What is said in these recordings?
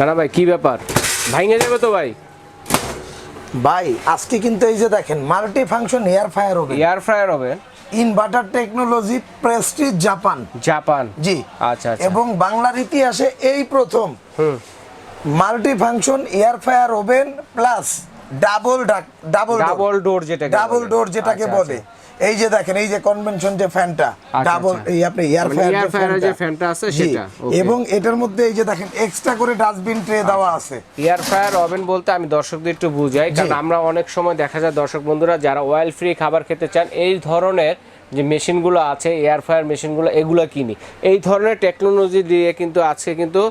না ভাই কি ব্যাপার? ভাঙে যাবে তো ভাই? ভাই আজকে কিন্তু এই যে দেখেন মাল্টি ফাংশন এয়ার ফায়ার হবে এয়ার ফ্রায়ার হবে inverter technology Prestige Japan Japan জি। আচ্ছা আচ্ছা। এবং বাংলার ইতিহাসে এই প্রথম। হুম। Multi function air fryer oven plus double double double door যেটা ডাবল ডোর যেটাকে বলে। এই যে দেখেন এই যে কনভেনশন যে ফ্যানটা আচ্ছা, ডাবল আচ্ছা। এই আপনি এয়ার ফ্যান যে ফ্যানটা আছে সেটা, এবং এটার মধ্যে এই যে দেখেন এক্সট্রা করে ডাস্টবিন ট্রে দেওয়া আছে। এয়ার ফ্রায়ার ওভেন বলতে আমি দর্শকদের একটু বুঝাই কারণ আমরা অনেক সময় দেখা যায় দর্শক বন্ধুরা যারা অয়েল ফ্রি খাবার খেতে চান এই ধরনের যে মেশিনগুলো আছে এয়ার ফ্রায়ার মেশিনগুলো এগুলো কিনি। এই ধরনের টেকনোলজি দিয়ে কিন্তু আজকে কিন্তু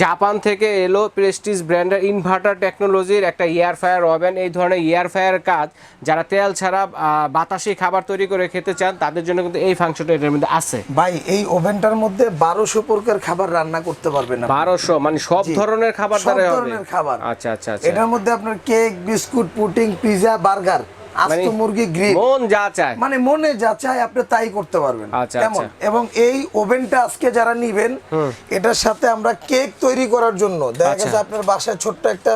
জাপান থেকে এলো প্রেস্টিজ ব্র্যান্ডের ইনভার্টার টেকনোলজির একটা এয়ার ফ্রায়ার ওভেন। এই ধরনের এয়ার ফ্রায়ার কাজ যারা তেল ছাড়া বাতাসি খাবার তৈরি করে খেতে চান তাদের জন্য কিন্তু এই ফাংশনটা এটার মধ্যে আছে। ভাই এই ওভেনটার মধ্যে বারোশো প্রকার খাবার রান্না করতে পারবেন। বারোশো মানে সব ধরনের খাবার সব ধরনের খাবার। আচ্ছা আচ্ছা আচ্ছা। এটার মধ্যে আপনার cake biscuit pudding pizza burger আস্ত মানে মুরগি গ্রিল মন যা চায়। মানে মনে যা চায় আপনি তাই করতে পারবেন। আচ্ছা, আচ্ছা। এবং এই ওভেনটা আজকে যারা নিবেন এটার সাথে আমরা কেক তৈরি করার জন্য দেখা আচ্ছা। গেছে আপনার বাসায় ছোট্ট একটা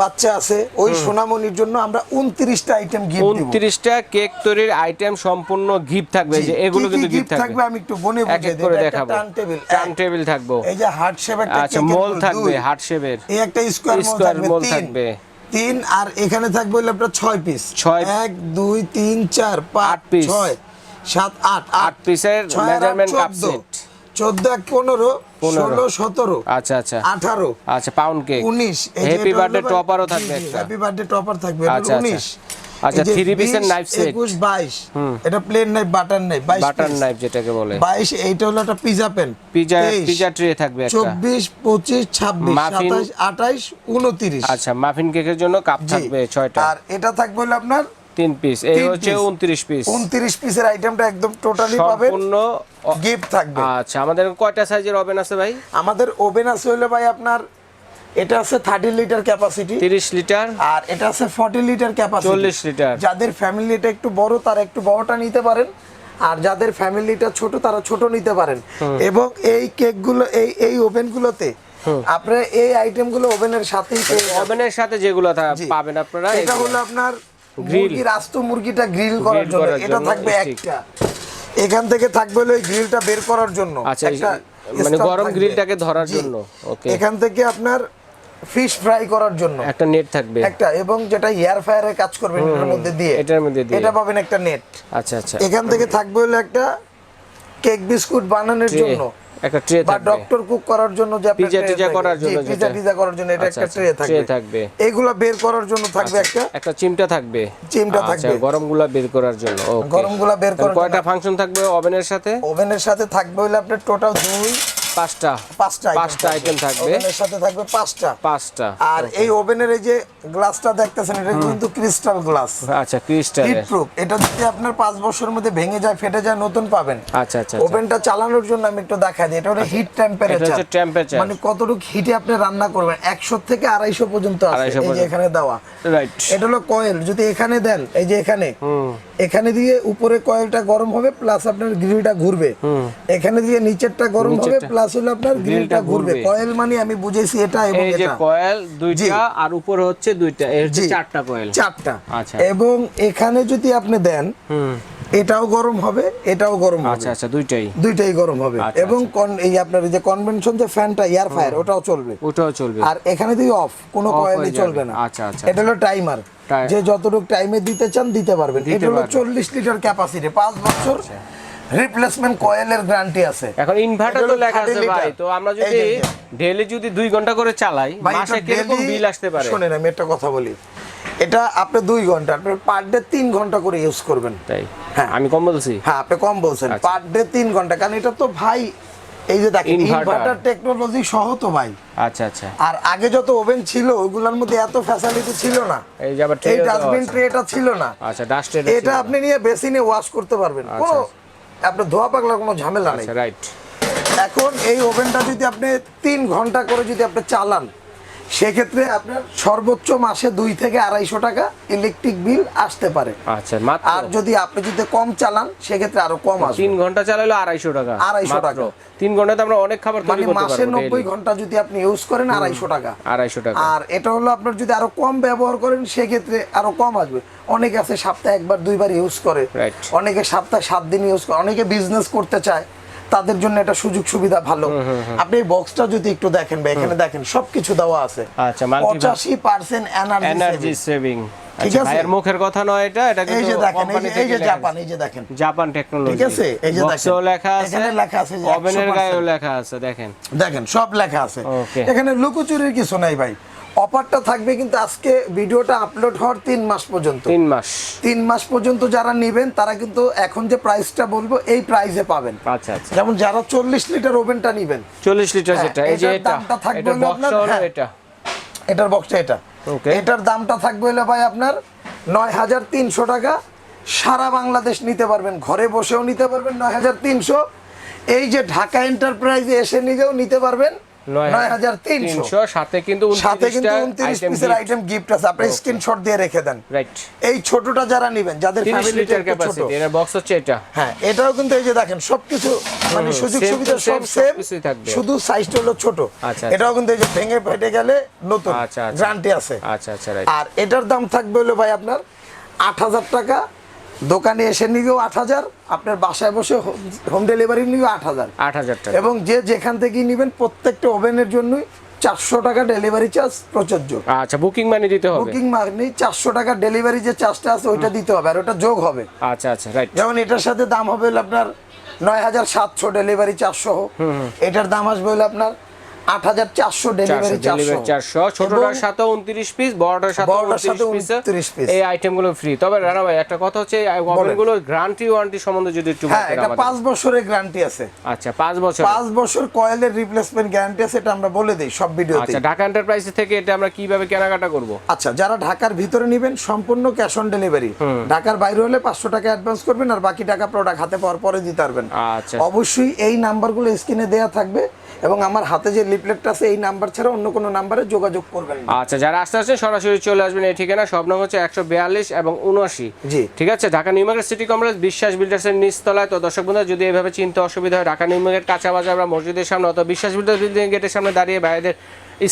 বাচ্চা আছে ওই সোনামণির জন্য আমরা উনত্রিশটা আইটেম গিফট উনত্রিশটা কেক তৈরির আইটেম সম্পূর্ণ গিফট থাকবে যে এগুলো কিন্তু গিফট থাকবে। আমি একটু বনে বুঝিয়ে এক দিই। করে এটা একটা টার্ন টেবিল টার্ন টেবিল থাকব। এই যে হার্ট শেপের আচ্ছা মোল থাকবে হার্ট শেপের এই একটা স্কোয়ার মোল থাকবে। তিন। আর এখানে থাকবে হলো আপনার ছয় পিস ছয়। এক দুই তিন চার পাঁচ পিস। ছয় সাত আট আট পিসের মেজারমেন্ট কাপ চোদ্দ। সেট চোদ্দ এক পনেরো পনেরো। ষোলো সতেরো আচ্ছা আচ্ছা আঠারো আচ্ছা পাউন্ড কেক উনিশ হ্যাপি বার্থডে টপারও থাকবে হ্যাপি বার্থডে টপার থাকবে আচ্ছা, আচ্ছা। উনিশ আচ্ছা, এটা plain knife butter knife butter knife যেটাকে বলে। এইটা হলো একটা pizza pan pizza pizza tray থাকবে একটা। আচ্ছা মাফিন কেকের জন্য কাপ থাকবে ছয়টা। আর এটা থাকবে হলো আপনার তিন পিস এই হচ্ছে piece। উনত্রিশ পিস উনত্রিশ পিসের আইটেমটা একদম টোটালি পাবেন সম্পূর্ণ গিফট থাকবে। আচ্ছা আমাদের কয়টা সাইজের ওভেন আছে ভাই? আমাদের ওভেন আছে হলো ভাই আপনার এটা আছে থার্টি লিটার ক্যাপাসিটি তিরিশ লিটার আর এটা আছে ফর্টি লিটার ক্যাপাসিটি 40 লিটার। যাদের ফ্যামিলিটা একটু বড় তারা একটু বড়টা নিতে পারেন। আর যাদের ফ্যামিলিটা ছোট তারা ছোট নিতে পারেন। এবং এই কেকগুলো এই এই ওভেনগুলোতে আপনারা এই আইটেমগুলো ওভেনের সাথেই ওভেনের সাথে যেগুলো পাবেন আপনারা এটা হলো আপনার। মুরগির আস্ত মুরগিটা গ্রিল করার জন্য। এটা থাকবে একটা। এখান থেকে থাকবে হলো এই গ্রিলটা বের করার জন্য। আচ্ছা, একটা মানে গরম গ্রিলটাকে ধরার জন্য, okay. এখান থেকে আপনার ফিশ ফ্রাই করার জন্য। একটা নেট থাকবে। একটা এবং যেটা এয়ার ফায়ারে কাজ করবে এটার মধ্যে দিয়ে। এটার মধ্যে দিয়ে। এটা পাবেন একটা নেট আচ্ছা আচ্ছা। এখান থেকে থাকবে হলো একটা কেক বিস্কুট বানানোর জন্য। একটা ট্রে থাকবে। বা ডক্টর কুক করার জন্য যে আপনার পিজা টিজা করার জন্য পিজা টিজা করার জন্য এটা আচ্ছা, একটা আচ্ছা, ট্রে tray থাকবে। থাকবে। এগুলো বের করার জন্য থাকবে একটা একটা চিমটা থাকবে। চিমটা আচ্ছা, থাকবে। গরমগুলা বের করার জন্য। Okay। গরমগুলা বের তাহলে করার কয়টা ফাংশন থাকবে ওভেনের সাথে? ওভেনের সাথে থাকবে হইলে আপনার টোটাল দুই। পাঁচটা পাঁচটা পাঁচটা আইটেম থাকবে। ওভেনের সাথে থাকবে পাঁচটা। পাঁচটা। আর এই ওভেনের এই যে গ্লাসটা দেখতেছেন এটা কিন্তু ক্রিস্টাল গ্লাস। আচ্ছা ক্রিস্টালের। হিট প্রুফ এটা যদি আপনার পাঁচ বছরের মধ্যে ভেঙে যায় ফেটে যায় নতুন পাবেন। আচ্ছা আচ্ছা আচ্ছা। ওভেনটা চালানোর জন্য আমি একটু দেখাই দিই। এটা হলো হিট এটা টেম্পারেচার হচ্ছে temperature। মানে কতটুকু হিটে আপনি রান্না করবেন? একশো থেকে আড়াইশো পর্যন্ত আছে এই যে। এখানে দেওয়া। রাইট এটা হলো কয়েল যদি এখানে দেন এই যে এখানে। এখানে দিয়ে উপরে কয়েলটা গরম হবে প্লাস আপনার গ্রিলটা ঘুরবে। এখানে দিয়ে নিচেরটা গরম হবে প্লাস হলো আপনার গ্রিলটা ঘুরবে। কয়েল মানে আমি বুঝেছি এটা এবং এই যে এটা। কয়েল দুইটা আর উপরে হচ্ছে দুইটা এর যে চারটা কয়েল। চারটা। আচ্ছা। এবং এখানে যদি আপনি দেন হুম। এটাও গরম হবে এটাও গরম হবে। আচ্ছা আচ্ছা দুইটাই। দুইটাই গরম হবে। আচ্ছা, এবং কন- এই আপনার যে কনভেনশন যে ফ্যানটা এয়ার ফায়ার ওটাও চলবে। ওটাও চলবে। আর এখানে দিয়ে অফ কোনো কয়েলই চলবে না। আচ্ছা, আচ্ছা। এটা হলো টাইমার যে যতটুকু টাইমে দিতে চান দিতে পারবেন। এটা হলো। আচ্ছা। চল্লিশ লিটার ক্যাপাসিটি পাঁচ বছর রিপ্লেসমেন্ট কয়েলের গ্যারান্টি আছে। এখন ইনভার্টার তো লেখা আছে ভাই তো আমরা যদি। ডেইলি যদি দুই ঘণ্টা করে চালাই মাসে কীরকম বিল আসতে পারে? শোনেন আমি একটা কথা বলি। এটা আপনি দুই ঘণ্টা আপনি পার ডে তিন ঘণ্টা করে ইউজ করবেন। তাই? হ্যাঁ। আমি কম বলছি? হ্যাঁ আপনি কম বলছেন। আচ্ছা। পার ডে তিন ঘণ্টা কারণ এটা তো ভাই এই যে দেখেন ইনভার্টার টেকনোলজি সহ তো ভাই। আচ্ছা আচ্ছা। আর আগে যত ওভেন ছিল ওগুলোর মধ্যে এত ফ্যাসিলিটি ছিল না। এই যে আবার এই ডাস্টবিন। ট্রেটা ছিল না। আচ্ছা ডাস্টের এটা আপনি নিয়ে বেসিনে ওয়াশ করতে পারবেন। আচ্ছা, কোনো আপনার ধোয়া পাগলার কোনো ঝামেলা নেই। আচ্ছা রাইট এখন এই ওভেনটা যদি আপনি তিন ঘণ্টা করে যদি আপনি চালান সেক্ষেত্রে আপনার সর্বোচ্চ মাসে দুই থেকে আড়াইশো টাকা ইলেকট্রিক বিল আসতে পারে। আচ্ছা আর যদি আপনি যদি কম চালান সেক্ষেত্রে আরও কম আসবে। তিন ঘণ্টা চালালে আড়াইশো টাকা। আড়াইশো টাকা। তিন ঘন্টাতে আমরা অনেক খাবার মানে মাসে নব্বই ঘণ্টা যদি আপনি ইউজ করেন আড়াইশো টাকা। আড়াইশো টাকা। আর এটা হলো আপনার যদি আরও কম ব্যবহার করেন সেক্ষেত্রে আরও কম আসবে। অনেকে আছে সপ্তাহে একবার দুইবার ইউজ করে। অনেকে সপ্তাহে সাত দিন ইউজ করে। অনেকে বিজনেস করতে চায়। তাদের জন্য এটা সুযোগ সুবিধা ভালো। আপনি এই বক্সটা যদি একটু দেখেন বা এখানে দেখেন সবকিছু দেওয়া আছে। আচ্ছা, multi- পঁচাশি পার্সেন্ট এনার্জি এনার্জি সেভিং ঠিক আছে? ভাইয়ের মুখের কথা নয় এটা এটা এই যে দেখেন এই যে- এই যে জাপান এই যে দেখেন। জাপান টেকনোলজি ঠিক আছে? এই যে দেখেন। লেখা আছে। এখানে লেখা আছে ওভেনের গায়েও লেখা আছে দেখেন। দেখেন সব লেখা আছে। এখানে লুকোচুরির কিছু নাই ভাই। অফারটা থাকবে কিন্তু আজকে ভিডিওটা আপলোড হওয়ার তিন মাস পর্যন্ত। তিন মাস। তিন মাস পর্যন্ত যারা নেবেন তারা কিন্তু এখন যে প্রাইসটা বলব এই প্রাইসে পাবেন। আচ্ছা আচ্ছা। যেমন যারা চল্লিশ লিটার ওভেনটা নেবেন। চল্লিশ লিটার হ্যাঁ, যেটা এই যে দামটা থাকবে হলো আপনার- হ্যাঁ। এটা। এটার বক্সটা এটা. এটার দামটা থাকবে হলো ভাই আপনার নয় হাজার তিনশো টাকা। সারা বাংলাদেশ নিতে পারবেন ঘরে বসেও নিতে পারবেন নয় হাজার তিনশো। এই যে ঢাকা এন্টারপ্রাইজে এসে নিজেও নিতে পারবেন। নয় হাজার তিনশো। তিনশো সাথে কিন্তু সাথে কিন্তু উনত্রিশ পিসের আইটেম গিফট আছে। আপনি স্ক্রিনশট দিয়ে রেখে দেন। রাইট এই ছোটটা যারা নেবেন যাদের তিরিশ ফ্যামিলিটা লিটার একটু ছোট। এর বক্স হচ্ছে এটা। হ্যাঁ এটাও কিন্তু এই যে দেখেন সবকিছু মানে সুযোগ সুবিধা সব সেম শুধু সাইজটা হলো ছোট। আচ্ছা, এটাও কিন্তু এই যে ভেঙে ফেটে গেলে নতুন। আচ্ছা, আচ্ছা। গ্যারান্টি আছে। আচ্ছা আচ্ছা আর এটার দাম থাকবে হলো ভাই আপনার আট হাজার টাকা দোকানে এসে নিবেও আট হাজার আপনার বাসায় বসে হোম ডেলিভারি নিবে আট হাজার। আট হাজার টাকা। এবং যে যেখান থেকেই নেবেন প্রত্যেকটা ওভেনের জন্যই চারশো টাকা ডেলিভারি চার্জ প্রযোজ্য। আচ্ছা বুকিং মানি দিতে হবে। বুকিং মানে চারশো টাকা ডেলিভারি যে চার্জটা আছে ওইটা দিতে হবে আর ওটা যোগ হবে। আচ্ছা আচ্ছা রাইট যেমন এটার সাথে দাম হবে আপনার নয় হাজার সাতশো ডেলিভারি চারশো এটার দাম আসবে হলো আপনার আট হাজার চারশো ডেলিভারি ডেলিভারি চারশো। ছোটটার সাথে উনত্রিশ পিস বড়টার সাথে বড়টার সাথে উনত্রিশ 29 পিস piece। এই আইটেম ফ্রি তবে রানা ভাই একটা কথা হচ্ছে ওভেনগুলো গ্যারান্টি ওয়ারেন্টি সম্বন্ধে যদি একটু হ্যাঁ এটা আমাদের। বছরের গ্যারান্টি আছে। আচ্ছা পাঁচ বছর পাঁচ বছর কয়েলের রিপ্লেসমেন্ট গ্যারান্টি আছে এটা আমরা বলে দিই সব ভিডিওতে আচ্ছা ঢাকা এন্টারপ্রাইজ থেকে এটা আমরা কীভাবে কেনাকাটা করব? আচ্ছা যারা ঢাকার ভিতরে নেবেন সম্পূর্ণ ক্যাশ অন ডেলিভারি ঢাকার বাইরে হলে পাঁচশো টাকা অ্যাডভান্স করবেন আর বাকি টাকা প্রোডাক্ট হাতে পাওয়ার পরে দিতে পারবেন। আচ্ছা। অবশ্যই এই নাম্বারগুলো স্ক্রিনে দেওয়া থাকবে। এবং আমার হাতে যে লিফলেটটা আছে এই নাম্বার ছাড়া অন্য কোনো নাম্বারে যোগাযোগ করবেন আচ্ছা যারা আসতে আস্তে সরাসরি চলে আসবেন এই ঠিকানা। সব নাম হচ্ছে একশো বিয়াল্লিশ এবং উনআশি। জি। ঠিক আছে? Dhaka new market city complex Biswas বিল্ডার্সের নিচতলায়। তো দর্শক বন্ধু যদি এভাবে চিন্তা অসুবিধা হয় ঢাকা নিউ মার্কেট কাঁচা বাজার বা মসজিদের সামনে অথবা বিশ্বাস বিল্ডার্স বিল্ডিং গেটের সামনে দাঁড়িয়ে ভাইদের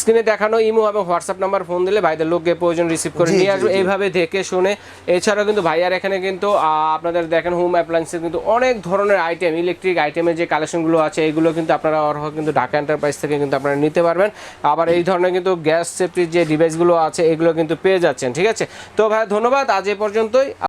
স্ক্রিনে দেখানো ইমো এবং হোয়াটসঅ্যাপ নাম্বার ফোন দিলে ভাইদের লোককে প্রয়োজন রিসিভ করে নিয়ে আসবে। এইভাবে দেখে শুনে এছাড়াও কিন্তু ভাইয়ার এখানে কিন্তু আপনাদের দেখেন হোম অ্যাপ্লায়েন্সের কিন্তু অনেক ধরনের আইটেম ইলেকট্রিক আইটেমের যে কালেকশনগুলো আছে এগুলো কিন্তু আপনারা অর্হ কিন্তু ঢাকা এন্টারপ্রাইজ থেকে কিন্তু আপনারা নিতে পারবেন। আবার এই ধরনের কিন্তু গ্যাস সেফটির যে ডিভাইসগুলো আছে এগুলো কিন্তু পেয়ে যাচ্ছেন ঠিক আছে? তো ভাই ধন্যবাদ। আজ এ পর্যন্তই।